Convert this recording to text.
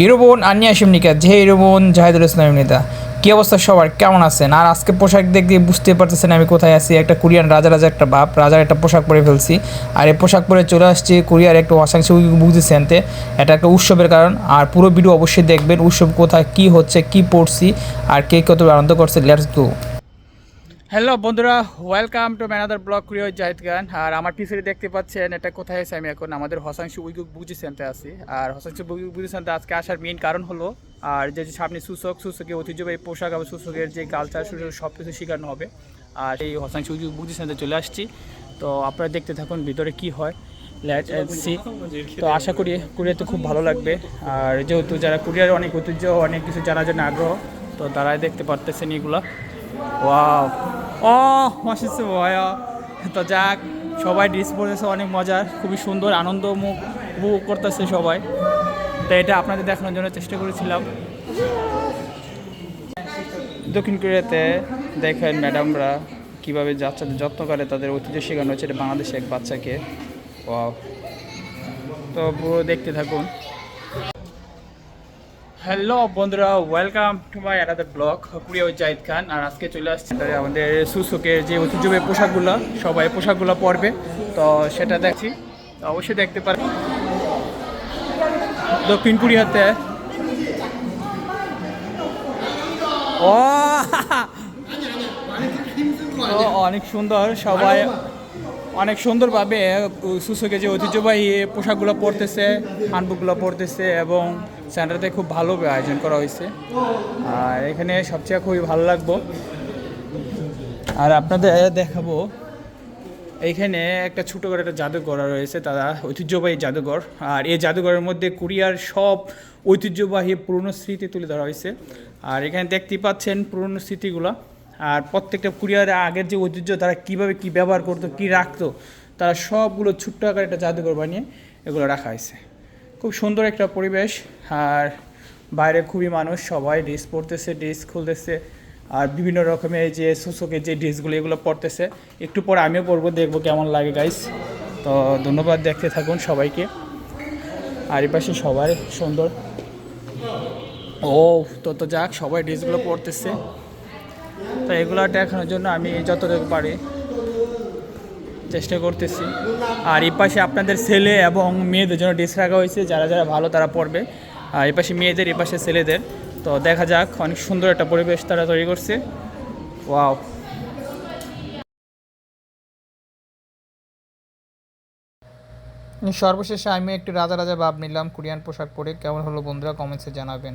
ইরোবন আনিয়া শিমনিকা জে ইরোবন, জাহিদুল ইসলাম নেতা কি অবস্থা সবার? কেমন আছেন? আর আজকে পোশাক দেখ দিয়ে বুঝতে পারতেছেন আমি কোথায় আছি। একটা কোরিয়ান রাজা রাজা একটা বাপ, রাজার একটা পোশাক পরে ফেলছি। আর এই পোশাক পরে চলে আসছি কোরিয়ার একটা অসাংশ বুঝতেছি আনতে এটা একটা উৎসবের কারণ। আর পুরো ভিডিও অবশ্যই দেখবেন উৎসব কোথায়, কি হচ্ছে, কি পড়ছি, আর কে কত আনন্দ করছে লেটস গো হ্যালো বন্ধুরা welcome to my another blog ক্রিয় Zahid গান আর আমার পিছনে দেখতে পাচ্ছেন এটা কোথায় আছে আমি এখন? আমাদের হসাংশু উইগুক বুঝি সেন্টারে আছি। আর হসাংশু বুঝি সেন্টার আজকে আসার মেইন কারণ হলো, আর যে সামনে সূচক, সূচকের ঐতিহ্যবাহী পোশাক এবং সূচকের যে কালচার সব কিছু শেখানো হবে। আর এই হসাংশু উইগুক বুঝি সেন্টারে চলে আসছি। তো আপনারা দেখতে থাকুন ভিতরে কি হয়। লেট সি তো আশা করি কুরিয়াতে খুব ভালো লাগবে। আর যেহেতু যারা কুরিয়ার অনেক ঐতিহ্য, অনেক কিছু জানার জন্য আগ্রহ, তো তারাই দেখতে পারতেছেন এগুলো। ওয়াও ও মাসিস ভয়া তো যাক, সবাই ড্রেস পরেছে, অনেক মজার খুবই সুন্দর, আনন্দ মুখ উপভোগ করতেছে সবাই। তো এটা আপনাদের দেখানোর জন্য চেষ্টা করেছিলাম। দক্ষিণ কোরিয়াতে দেখেন ম্যাডামরা কীভাবে বাচ্চাদের যত্ন করে তাদের ঐতিহ্য শেখানো হচ্ছে, এটা বাংলাদেশে এক বাচ্চাকে। ওয়াও। তো পুরো দেখতে থাকুন। হ্যালো বন্ধুরা welcome to my another blog প্রিয় জাহিদ খান আর আজকে চলে আসছে আমাদের সুসুকের যে ঐতিহ্যবাহী পোশাকগুলো সবাই পোশাকগুলো পরবে। তো সেটা দেখছি। অবশ্যই দেখতে পারেন দক্ষিণ কোরিয়াতে ও তো অনেক সুন্দর সবাই অনেক সুন্দরভাবে সুসুকে যে ঐতিহ্যবাহী পোশাকগুলো পরতেছে হানবুকগুলো পরতেছে এবং সেন্টারতে খুব ভালো আয়োজন করা হয়েছে। আর এখানে সবচেয়ে খুবই ভালো লাগবো। আর আপনাদের দেখাবো এইখানে একটা ছোটো করে একটা জাদুঘর রয়েছে, তারা ঐতিহ্যবাহী জাদুঘর। আর এই জাদুঘরের মধ্যে কোরিয়ার সব ঐতিহ্যবাহী পুরনো স্মৃতি তুলে ধরা হয়েছে। আর এখানে দেখতে পাচ্ছেন পুরনো স্মৃতিগুলো। আর প্রত্যেকটা কুরিয়ার আগের যে ঐতিহ্য, তারা কীভাবে কী ব্যবহার করতো, কী রাখতো, তারা সবগুলো ছোট্ট আকার একটা জাদুঘর বানিয়ে এগুলো রাখা হয়েছে। খুব সুন্দর একটা পরিবেশ, আর বাইরে খুবই মানুষ, সবাই ড্রেস পরতেছে ড্রেস খুলতেছে, আর বিভিন্ন রকমের যে শোষকের যে ড্রেসগুলো এগুলো পরতেছে। একটু পরে আমিও পরবো, দেখব কেমন লাগে গাইস তো ধন্যবাদ, দেখতে থাকুন সবাইকে। আর পাশে সবাই সুন্দর। ও, তো তো যাক, সবাই ড্রেসগুলো পরতেছে। তো এগুলো দেখানোর জন্য আমি যতটুকু পারি। চেষ্টা করতেছি। আর এই পাশে আপনাদের ছেলে এবং মেয়েদের জন্য ড্রেস রাখা হয়েছে, যারা যারা ভালো তারা পড়বে আর এই পাশে মেয়েদের, এই পাশে ছেলেদের। তো দেখা যাক, অনেক সুন্দর একটা পরিবেশ তারা তৈরি করছে। ওয়াও। সর্বশেষে আমি একটু রাজা রাজা ভাব নিলাম, কোরিয়ান পোশাক পরে। কেমন হলো বন্ধুরা কমেন্টসে জানাবেন।